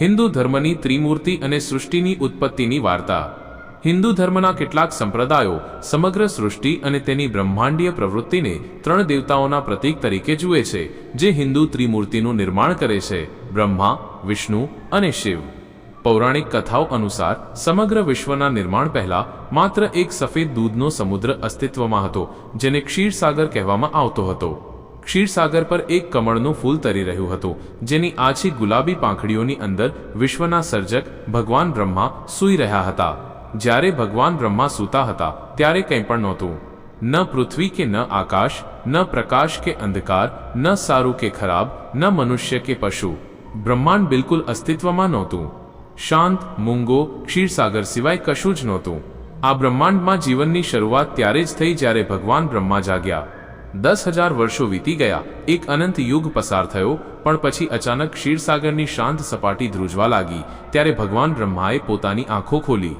હિન્દુ ધર્મની ત્રિમૂર્તિ અને સૃષ્ટિની ઉત્પત્તિની વાર્તા. હિન્દુ ધર્મના કેટલાક સંપ્રદાયો સમગ્ર સૃષ્ટિ અને તેની બ્રહ્માંડીય પ્રવૃત્તિને ત્રણ દેવતાઓના પ્રતીક તરીકે જુએ છે, જે હિન્દુ ત્રિમૂર્તિનું નિર્માણ કરે છે, બ્રહ્મા, વિષ્ણુ અને શિવ. પૌરાણિક કથાઓ અનુસાર, સમગ્ર વિશ્વના નિર્માણ પહેલા માત્ર એક સફેદ દૂધનો સમુદ્ર અસ્તિત્વમાં હતો, જેને ક્ષીરસાગર કહેવામાં આવતો હતો. ક્ષીરસાગર પર એક કમળનું ફૂલ તરી રહ્યું હતું, જેની આછી ગુલાબી પાંખડીઓની અંદર વિશ્વના સર્જક ભગવાન બ્રહ્મા સૂઈ રહ્યા હતા. જ્યારે ભગવાન બ્રહ્મા સૂતા હતા, ત્યારે કંઈ પણ નહોતું. ન પૃથ્વી કે ન આકાશ, ન પ્રકાશ કે અંધકાર, ન સારું કે ખરાબ, ન મનુષ્ય કે પશુ, બ્રહ્માંડ બિલકુલ અસ્તિત્વમાં નહોતું. શાંત, મૂંગો, ક્ષીરસાગર સિવાય કશું જ નહોતું. આ બ્રહ્માંડમાં જીવનની શરૂઆત ત્યારે જ થઈ જ્યારે ભગવાન બ્રહ્મા જાગ્યા. દસ હજાર વર્ષો વીતી ગયા. એક અનંત યુગ પસાર થયો, પણ પછી અચાનક ક્ષીરસાગરની શાંત સપાટી ધ્રુજવા લાગી. ત્યારે ભગવાન બ્રહ્માએ પોતાની આંખો ખોલી.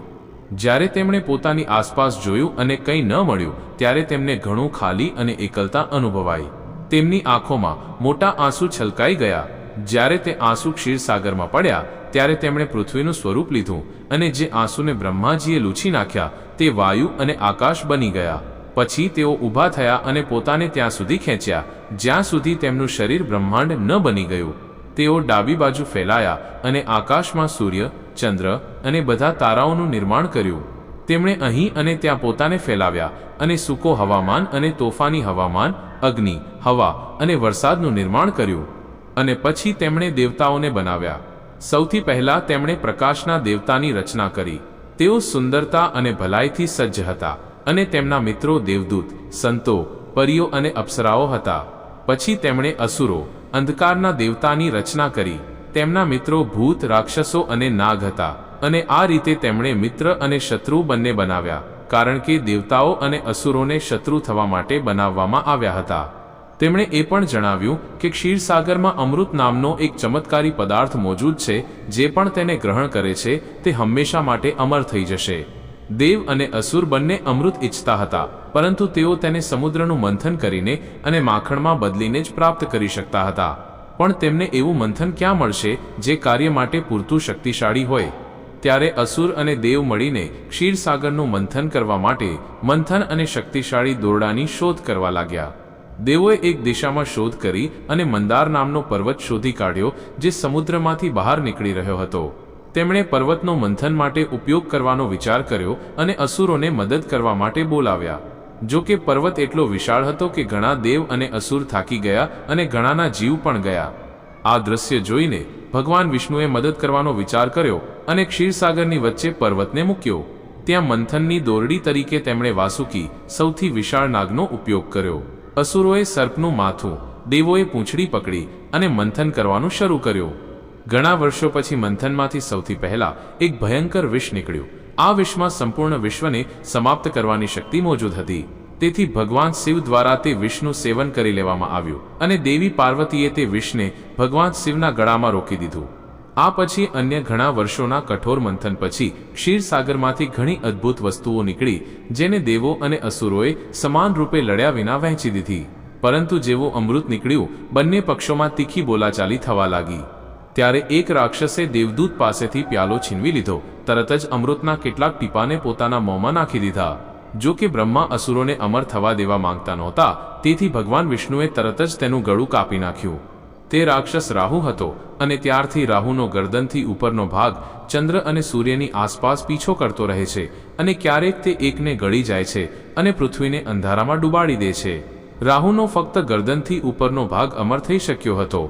જ્યારે તેમણે પોતાની આસપાસ જોયું અને કંઈ ન મળ્યું, ત્યારે તેમને ઘણું ખાલી અને એકલતા અનુભવાઈ. તેમની આંખોમાં મોટા આંસુ છલકાઈ ગયા. જ્યારે તે આંસુ ક્ષીરસાગરમાં પડ્યા, ત્યારે તેમણે પૃથ્વીનું સ્વરૂપ લીધું અને જે આંસુને બ્રહ્માજીએ લૂછી નાખ્યા, તે વાયુ અને આકાશ બની ગયા. પછી તેઓ ઊભા થયા અને પોતાને ત્યાં સુધી ખેંચ્યા, જ્યાં સુધી તેમનું શરીર બ્રહ્માંડ ન બની ગયું. તેઓ ડાબી બાજુ ફેલાયા અને આકાશમાં સૂર્ય, ચંદ્ર અને બધા તારાઓનું નિર્માણ કર્યું. તેમણે અહીં અને ત્યાં પોતાને ફેલાવ્યા અને સૂકો હવામાન અને તોફાની હવામાન, અગ્નિ, હવા અને વરસાદનું નિર્માણ કર્યું. અને પછી તેમણે દેવતાઓને બનાવ્યા. સૌથી પહેલા તેમણે પ્રકાશના દેવતાની રચના કરી. તેઓ સુંદરતા અને ભલાઈથી સજ્જ હતા. અને તેમના મિત્રો દેવદૂત, સંતો, પરીઓ અને અપ્સરાઓ હતા. પછી તેમણે અસુરો, અંધકારના દેવતાની રચના કરી. તેમના મિત્રો ભૂત, રાક્ષસો અને નાગ હતા અને આ રીતે તેમણે મિત્ર અને શત્રુ બંને બનાવ્યા, કારણ કે દેવતાઓ અને અસુરોને શત્રુ થવા માટે બનાવવામાં આવ્યા હતા. તેમણે એ પણ જણાવ્યું કે ક્ષીરસાગરમાં અમૃત નામનો એક ચમત્કારી પદાર્થ મોજૂદ છે, જે પણ તેને ગ્રહણ કરે છે, તે હંમેશા માટે અમર થઈ જશે. દેવ અને અસુર બંને અમૃત ઈચ્છતા હતા, પરંતુ તેઓ તેને સમુદ્રનું મંથન કરીને અને માખણમાં બદલીને જ પ્રાપ્ત કરી શકતા હતા. પણ તેમને એવું મંથન ક્યાં મળશે જે કાર્ય માટે પૂરતું શક્તિશાળી હોય? ત્યારે અસુર અને દેવ મળીને ક્ષીરસાગરનું મંથન કરવા માટે મંથન અને શક્તિશાળી દોરડાની શોધ કરવા લાગ્યા. દેવોએ એક દિશામાં શોધ કરી અને મંદાર નામનો પર્વત શોધી કાઢ્યો, જે સમુદ્રમાંથી બહાર નીકળી રહ્યો હતો. તેમણે પર્વતનો મંથન માટે ઉપયોગ કરવાનો વિચાર કર્યો અને અસુરોને મદદ કરવા માટે બોલાવ્યા. જો કે પર્વત એટલો વિશાળ હતો કે ઘણા દેવ અને અસુર થાકી ગયા અને ઘણાના જીવ પણ ગયા. આ દ્રશ્ય જોઈને ભગવાન વિષ્ણુએ મદદ કરવાનો વિચાર કર્યો અને ક્ષીરસાગરની વચ્ચે પર્વતને મૂક્યો. ત્યાં મંથનની દોરડી તરીકે તેમણે વાસુકી સૌથી વિશાળ નાગનો ઉપયોગ કર્યો. અસુરોએ સર્પનું માથું દેવોએ પૂંછડી પકડી અને મંથન કરવાનું શરૂ કર્યું. ઘણા વર્ષો પછી મંથનમાંથી સૌથી પહેલા એક ભયંકર વિષ નીકળ્યું. આ વિષમાં સંપૂર્ણ વિશ્વને સમાપ્ત કરવાની શક્તિ મોજૂદ હતી. તેથી ભગવાન શિવ દ્વારા તે વિષનું સેવન કરી લેવામાં આવ્યું અને દેવી પાર્વતીએ તે વિષને ભગવાન શિવના ગળામાં રોકી દીધું. આ પછી અન્ય ઘણા વર્ષોના કઠોર મંથન પછી ક્ષીરસાગરમાંથી ઘણી અદ્ભુત વસ્તુઓ નીકળી, જેને દેવો અને અસુરોએ સમાન રૂપે લડ્યા વિના વહેંચી દીધી. પરંતુ જેવું અમૃત નીકળ્યું, બંને પક્ષોમાં તીખી બોલાચાલી થવા લાગી. ત્યારે એક રાક્ષસે દેવદૂત પાસેથી પ્યાલો છીનવી લીધો. તરત જ અમૃતના કેટલાક ટીપાને પોતાના મોંમાં નાખી દીધા. જો કે બ્રહ્મા અસુરોને અમર થવા દેવા માંગતા નહોતા, તેથી ભગવાન વિષ્ણુએ તરત જ તેનું ગળું કાપી નાખ્યું. તે રાક્ષસ રાહુ હતો અને ત્યારથી રાહુનો ગરદનથી ઉપરનો ભાગ ચંદ્ર અને સૂર્યની આસપાસ પીછો કરતો રહે છે અને ક્યારેક તે એકને ગળી જાય છે અને પૃથ્વીને અંધારામાં ડૂબાડી દે છે. રાહુનો ફક્ત ગરદનથી ઉપરનો ભાગ અમર થઈ શક્યો હતો.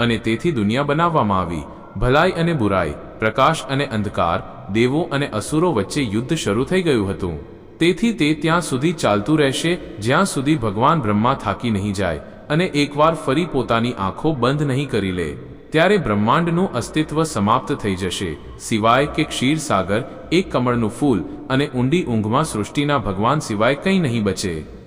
અને તેથી દુનિયા બનાવવામાં આવી. ભલાઈ અને બુરાઈ, પ્રકાશ અને અંધકાર, દેવો અને અસુરો વચ્ચે યુદ્ધ શરૂ થઈ ગયું હતું. તેથી તે ત્યાં સુધી ચાલતું રહેશે, જ્યાં સુધી ભગવાન બ્રહ્મા થાકી નહીં જાય અને એકવાર ફરી પોતાની આંખો બંધ નહીં કરી લે. ત્યારે બ્રહ્માંડનું અસ્તિત્વ સમાપ્ત થઈ જશે, સિવાય કે ક્ષીરસાગર એક કમળનું ફૂલ અને ઊંડી ઊંઘમાં સૃષ્ટિના ભગવાન સિવાય કંઈ નહીં બચે.